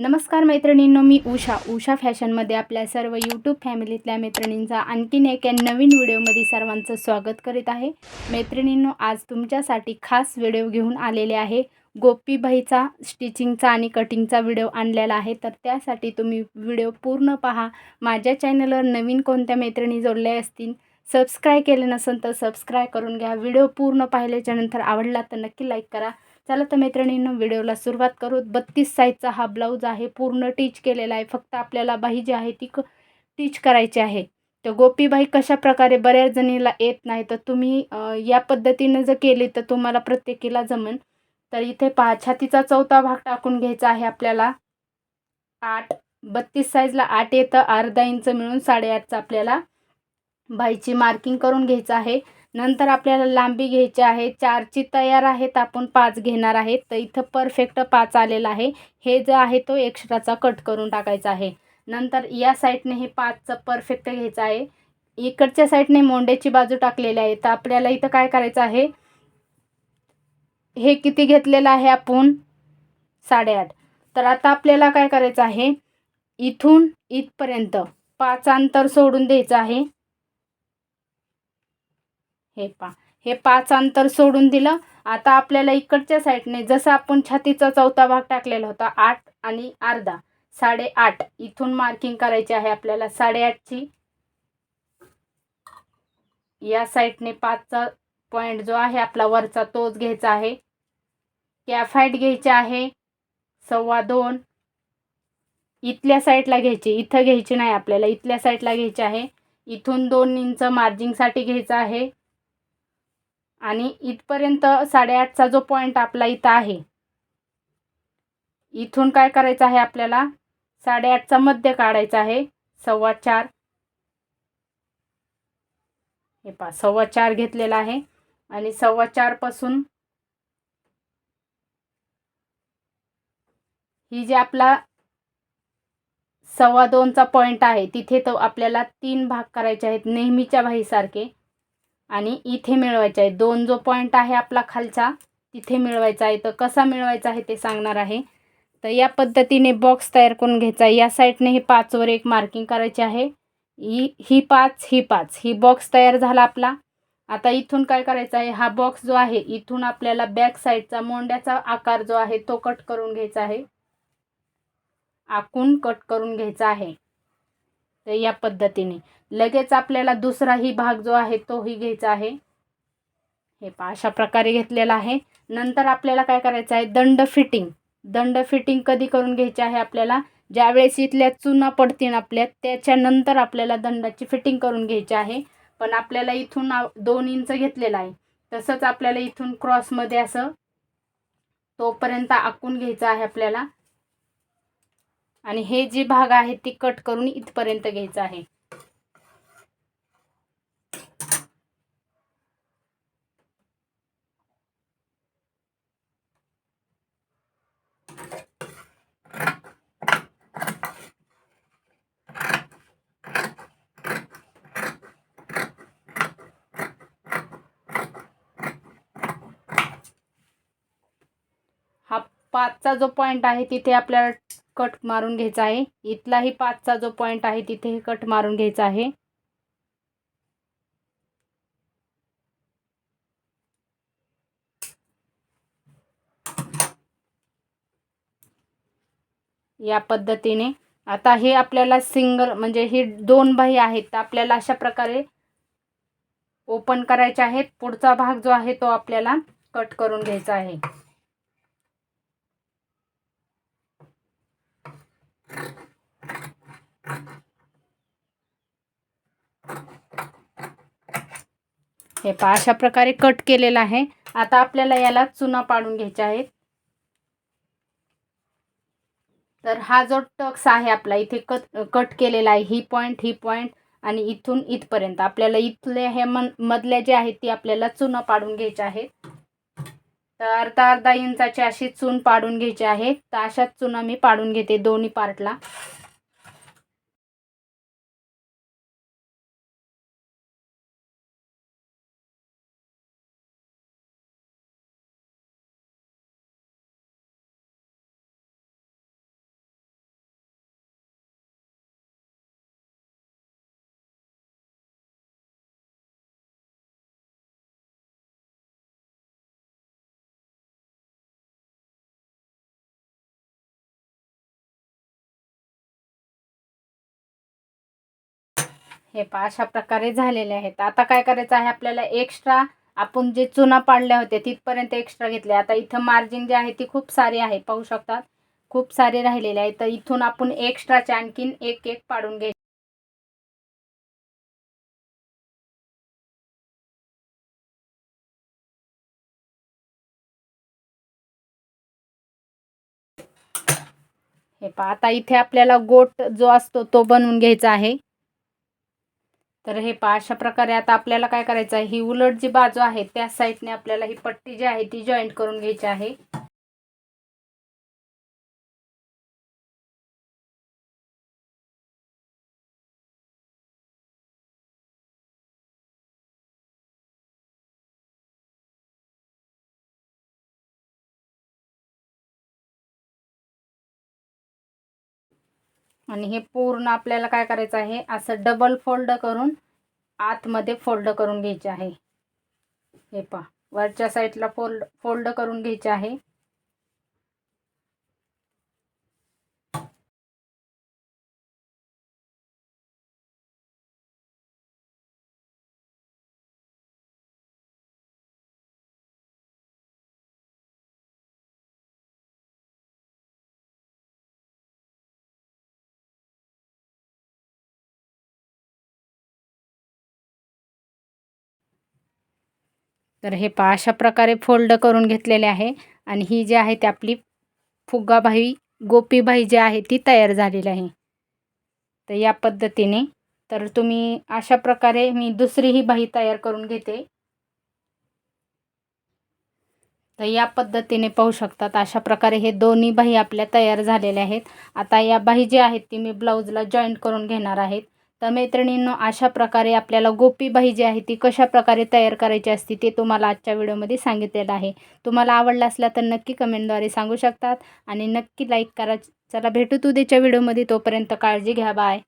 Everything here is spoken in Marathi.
नमस्कार मैत्रिणींनो मी उषा. उषा फॅशनमध्ये आपल्या सर्व यूट्यूब फॅमिलीतल्या मैत्रिणींचा आणखीन एका नवीन व्हिडिओमध्ये सर्वांचं स्वागत करीत आहे. मैत्रिणींनो आज तुमच्यासाठी खास व्हिडिओ घेऊन आलेले आहे. गोपीबाईचा स्टिचिंगचा आणि कटिंगचा व्हिडिओ आणलेला आहे. तर त्यासाठी तुम्ही व्हिडिओ पूर्ण पहा. माझ्या चॅनलवर नवीन कोणत्या मैत्रिणी जोडल्या असतील सबस्क्राईब केले नसेल तर सबस्क्राईब करून घ्या. व्हिडिओ पूर्ण पाहिल्याच्यानंतर आवडला तर नक्की लाईक करा. चला तर मैत्रिणींनो व्हिडिओला सुरुवात करू. बत्तीस साईजचा हा ब्लाऊज आहे. पूर्ण टीच केलेला आहे. फक्त आपल्याला बाही जी आहे ती क टीच करायची आहे. तर गोपीबाई कशा प्रकारे बऱ्याच जणीला येत नाही तर तुम्ही या पद्धतीनं जर केली तर तुम्हाला प्रत्येकीला जमन. तर इथे पहा छातीचा चौथा भाग टाकून घ्यायचा आहे आपल्याला. आठ बत्तीस साईजला आठ येतं. अर्धा इंच मिळून साडेआठचं आपल्याला बाईची मार्किंग करून घ्यायचं आहे. नंतर आपल्याला लांबी घ्यायची आहे. चारची तयार आहेत. आपण पाच घेणार आहेत. तर इथं परफेक्ट पाच आलेला आहे. हे जे आहे तो एक्स्ट्राचा कट करून टाकायचा आहे. नंतर या साईडने हे पाचचं परफेक्ट घ्यायचं आहे. इकडच्या साईडने मोंड्याची बाजू टाकलेली आहे. तर आपल्याला इथं काय करायचं आहे? हे किती घेतलेलं आहे आपण? साडेआठ. तर आता आपल्याला काय करायचं आहे? इथून इथपर्यंत पाच अंतर सोडून द्यायचं आहे. हे पा. हे पाच अंतर सोडून दिलं. आता आपल्याला इकडच्या साईडने जसं आपण छातीचा चौथा भाग टाकलेला होता आठ आणि अर्धा. साडेआठ. इथून मार्किंग करायची आहे आपल्याला. साडेआठची. या साईडने पाचचा पॉईंट जो आहे आपला वरचा तोच घ्यायचा आहे. कॅफाईट घ्यायची आहे. सव्वा दोन. इथल्या साईडला घ्यायची. इथं घ्यायची नाही आपल्याला. इथल्या साईडला घ्यायची आहे. इथून दोन इंच मार्जिंगसाठी घ्यायचं आहे. आणि इथपर्यंत साडेआठचा जो पॉईंट आपला इथं आहे इथून काय करायचं आहे आपल्याला? साडेआठचा मध्य काढायचा आहे सव्वा चार. हे पा सव्वा चार घेतलेला आहे आणि सव्वा चारपासून ही जे आपला सव्वा दोनचा पॉईंट आहे तिथे तो आपल्याला तीन भाग करायचे आहेत नेहमीच्या भाईसारखे. आणि इथे मिळवायचे आहे. दोन जो पॉईंट आहे आपला खालचा तिथे मिळवायचा आहे. तर कसा मिळवायचा आहे ते सांगणार आहे. तर या पद्धतीने बॉक्स तयार करून घ्यायचा आहे. या साईडने हे पाचवर एक मार्किंग करायची आहे. ही ही पाच ही पाच. ही बॉक्स तयार झाला आपला. आता इथून काय करायचं आहे? हा बॉक्स जो आहे इथून आपल्याला बॅक साईडचा मोंड्याचा आकार जो आहे तो कट करून घ्यायचा आहे. आखून कट करून घ्यायचा आहे. तर या पद्धतीने. लगेच आपल्याला दुसराही भाग जो आहे तोही घ्यायचा आहे. हे पहा अशा प्रकारे घेतलेला आहे. नंतर आपल्याला काय करायचं आहे? दंड फिटिंग. दंड फिटिंग कधी करून घ्यायची आहे आपल्याला? ज्यावेळेस इथल्या चुना पडतील आपल्या त्याच्यानंतर आपल्याला दंडाची फिटिंग करून घ्यायची आहे. पण आपल्याला इथून दोन इंच घेतलेला आहे. तसंच आपल्याला इथून क्रॉसमध्ये असं तोपर्यंत आखून घ्यायचं आहे आपल्याला. आणि हे जे भाग आहे ते कट करून इथपर्यंत घ्यायचं आहे. हा पाचचा जो पॉईंट आहे तिथे आपल्याला कट मारून घ्यायचा आहे. इथलाही पाचचा जो पॉईंट आहे तिथेही कट मारून घ्यायचा आहे. या पद्धतीने. आता हे आपल्याला सिंगल म्हणजे ही दोन बाही आहेत तर आपल्याला अशा प्रकारे ओपन करायचे आहेत. पुढचा भाग जो आहे तो आपल्याला कट करून घ्यायचा आहे. हे पहा अशा प्रकारे कट केलेला आहे. आता आपल्याला याला चुना पाडून घ्यायचे आहेत तर हा जो टक्स आहे आपला इथे कट कट केलेला आहे ही पॉईंट ही पॉईंट आणि इथून इथपर्यंत. आपल्याला इथले हे मन मधल्या जे आहेत ती आपल्याला चुना पाडून घ्यायचे आहेत तर अर्धा अर्धा इंचाची अशी चून पाडून घ्यायची आहे. तर अशाच चुना मी पाडून घेते दोन्ही पार्टला हे पा अशा प्रकारे झालेले आहेत. आता काय करायचं आहे आपल्याला एक्स्ट्रा आपण जे चुना पाडल्या होत्या तिथपर्यंत एक्स्ट्रा घेतले आता इथं मार्जिन जे आहे ती खूप सारी आहे पाहू शकतात. खूप सारे राहिलेले आहे. तर इथून आपण एक्स्ट्राचे आणखीन एक एक पाडून घ्यायचे हे पहा आता इथे आपल्याला गोट जो असतो तो बनवून घ्यायचा आहे. तर हे पहा अशा प्रकारे आता आपल्याला काय करायचं आहे? ही उलट जी बाजू आहे त्या साईडने आपल्याला ही पट्टी जी आहे ती जॉईंट करून घ्यायची आहे. आणि हे पूर्ण आपल्याला काय करायचं आहे? असं डबल फोल्ड करून आतमध्ये फोल्ड करून घ्यायचे आहे. हे पहा वरच्या साईडला फोल्ड फोल्ड करून घ्यायचे आहे. तर हे पहा अशा प्रकारे फोल्ड करून घेतलेले आहे. आणि ही जी आहे ती आपली फुगाबाई गोपीबाई जी आहे ती तयार झालेली आहे. तर या पद्धतीने तर तुम्ही अशा प्रकारे मी दुसरी ही बाई तयार करून घेते. तर या पद्धतीने पाहू शकतात अशा प्रकारे हे दोन्ही बाही आपल्या तयार झालेल्या आहेत. आता या बाही जी आहेत ती मी ब्लाऊजला जॉईंट करून घेणार आहेत. तर मैत्रिणींनो अशा प्रकारे आपल्याला गोपीबाई जी आहे ती कशा प्रकारे तयार करायची असते ते तुम्हाला आजच्या व्हिडिओमध्ये सांगितलेलं आहे. तुम्हाला आवडलं असला तर नक्की कमेंटद्वारे सांगू शकतात आणि नक्की लाईक करा. चला भेटू उद्याच्या व्हिडिओमध्ये. तोपर्यंत काळजी घ्या. बाय.